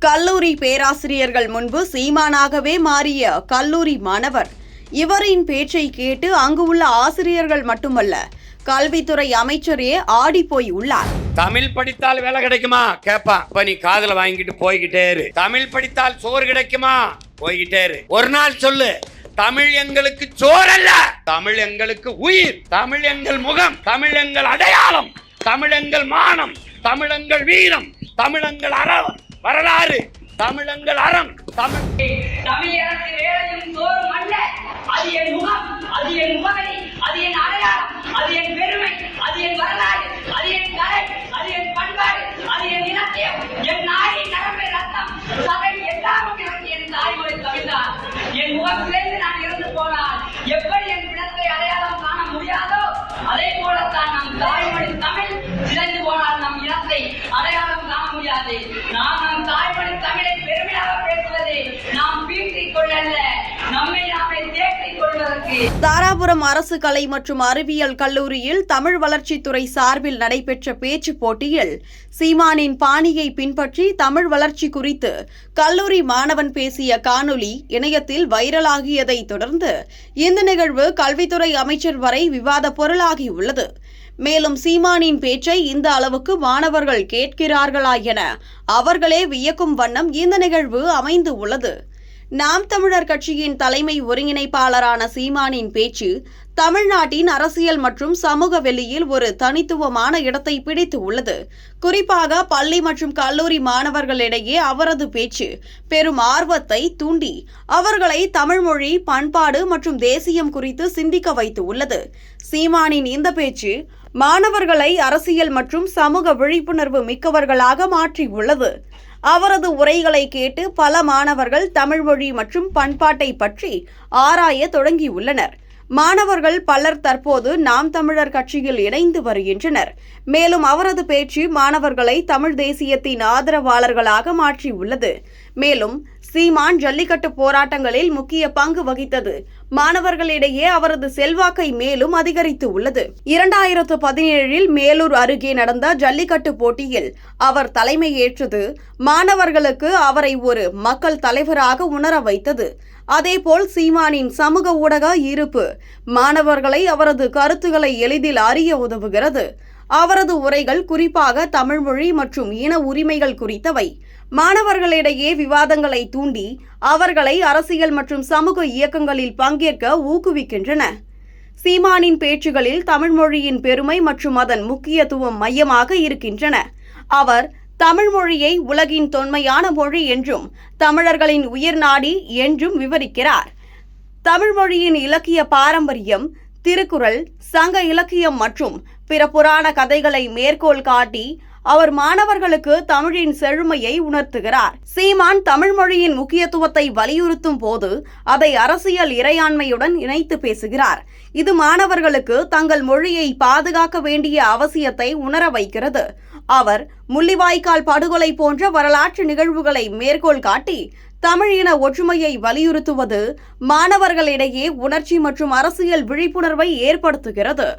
கல்லூரி பேராசிரியர்கள் முன்பு சீமானாகவே மாறிய கல்லூரி மாணவர். இவரின் பேச்சை கேட்டு அங்கு உள்ள ஆசிரியர்கள் மட்டுமல்ல கல்வித்துறை அமைச்சரே ஆடி போய் உள்ளார். தமிழ் படித்தால் வேலை கிடைக்குமா? கேப்பா. இப்ப நீ காதல வாங்கிட்டு போய்கிட்டே இரு. தமிழ் படித்தால் சோறு கிடைக்குமா? போய்கிட்டே இரு. ஒரு நாள் சொல்லு. தமிழ் எங்களுக்கு சோறல்ல. தமிழ் எங்களுக்கு உயிர். தமிழ் எங்கள் முகம். தமிழ் எங்கள் அடையாளம். தமிழ் எங்கள் மானம். தமிழ் எங்கள் வீரம். தமிழ் எங்கள் அறம். வரலாறு தமிழங்கள் அறம். தமிழ் தமிழரசு வேலையும் சோறும் அல்ல. அது என் முகம் அது என் முகவரி அது என் அடையாளம் அது என் பெருமை அது என் வரலாறு அது என் கலை அது என் பண்பாடு அது என் இலக்கியம். என் நாடி நரம்பு ரத்தம் சதை எல்லாமும் எனக்கு என் தாய்மொழி தமிழ்தான் என் முகத்திலிருந்து நான் இறந்து போனால் எப்படி என் பிணத்தை அடையாளம் காண முடியாதோ? அதே போலத்தான் நம் தாய்மொழி தமிழ் சிதைந்து போனால் நம் இனத்தை அடையாளம் காண முடியாது நாம் நம் தாய்மொழி தமிழை பெருமையாக பேசுவது நாம் பீற்றிக் கொள்ளல்ல நம்மை நாமே தேற்றிக் கொள்வதற்கு தாராபுரம் அரசு கலை மற்றும் அறிவியல் கல்லூரியில் தமிழ் வளர்ச்சித்துறை சார்பில் நடைபெற்ற பேச்சு போட்டியில் சீமானின் பாணியை பின்பற்றி தமிழ் வளர்ச்சி குறித்து கல்லூரி மாணவன் பேசிய காணொலி இணையத்தில் வைரலாகியதைத் தொடர்ந்து இந்த நிகழ்வு கல்வித்துறை அமைச்சர் வரை விவாத பொருளாகியுள்ளது மேலும் சீமானின் பேச்சை இந்த அளவுக்கு மாணவர்கள் கேட்கிறார்களா என அவர்களே வியக்கும் வண்ணம் இந்த நிகழ்வு அமைந்து உள்ளது. நாம் தமிழர் கட்சியின் தலைமை ஒருங்கிணைப்பாளரான சீமானின் பேச்சு தமிழ்நாட்டின் அரசியல் மற்றும் சமூக வெளியில் ஒரு தனித்துவமான இடத்தை பிடித்து உள்ளது. குறிப்பாக பள்ளி மற்றும் கல்லூரி மாணவர்களிடையே அவரது பேச்சு பெரும் ஆர்வத்தை தூண்டி அவர்களை தமிழ்மொழி பண்பாடு மற்றும் தேசியம் குறித்து சிந்திக்க வைத்து உள்ளது. சீமானின் இந்த பேச்சு மாணவர்களை அரசியல் மற்றும் சமூக விழிப்புணர்வு மிக்கவர்களாக மாற்றியுள்ளது அவரது உரைகளை கேட்டு பல மாணவர்கள் தமிழ் மொழி மற்றும் பண்பாட்டை பற்றி ஆராய தொடங்கியுள்ளனர். மாணவர்கள் பலர் தற்போது நாம் தமிழர் கட்சியில் இணைந்து வருகின்றனர். மேலும் அவரது பேச்சு மாணவர்களை தமிழ் தேசியத்தின் ஆதரவாளர்களாக மாற்றியுள்ளது. மேலும் சீமான் ஜல்லிக்கட்டு போராட்டங்களில் முக்கிய பங்கு வகித்தது. மாணவர்களிடையே அவரது செல்வாக்கை மேலும் அதிகரித்து உள்ளது. இரண்டாயிரத்து பதினேழில் மேலூர் அருகே நடந்த ஜல்லிக்கட்டு போட்டியில் அவர் தலைமையேற்றது மாணவர்களுக்கு அவரை ஒரு மக்கள் தலைவராக உணர வைத்தது. அதேபோல் சீமானின் சமூக ஊடக இருப்பு மாணவர்களை அவரது கருத்துக்களை எளிதில் அறிய உதவுகிறது. அவரது உரைகள் குறிப்பாக தமிழ்மொழி மற்றும் இன உரிமைகள் குறித்தவை. மாணவர்களிடையே விவாதங்களை தூண்டி அவர்களை அரசியல் மற்றும் சமூக இயக்கங்களில் பங்கேற்க ஊக்குவிக்கின்றன. சீமானின் பேச்சுகளில் தமிழ் மொழியின் பெருமை மற்றும் அதன் முக்கியத்துவம் மையமாக இருக்கின்றன. அவர் தமிழ் மொழியை உலகின் தொன்மையான மொழி என்றும் தமிழர்களின் உயிர்நாடி என்றும் விவரிக்கிறார். தமிழ் மொழியின் இலக்கிய பாரம்பரியம் திருக்குறள் சங்க இலக்கியம் மற்றும் பிற புராண கதைகளை மேற்கோள் காட்டி அவர் மாணவர்களுக்கு தமிழின் செழுமையை உணர்த்துகிறார். சீமான் தமிழ் மொழியின் முக்கியத்துவத்தை வலியுறுத்தும் போது அதை அரசியல் இறையாண்மையுடன் இணைத்து பேசுகிறார். இது மாணவர்களுக்கு தங்கள் மொழியை பாதுகாக்க வேண்டிய அவசியத்தை உணர வைக்கிறது. அவர் முள்ளிவாய்க்கால் படுகொலை போன்ற வரலாற்று நிகழ்வுகளை மேற்கோள் காட்டி தமிழின ஒற்றுமையை வலியுறுத்துவது மாணவர்களிடையே உணர்ச்சி மற்றும் அரசியல் விழிப்புணர்வை ஏற்படுத்துகிறது.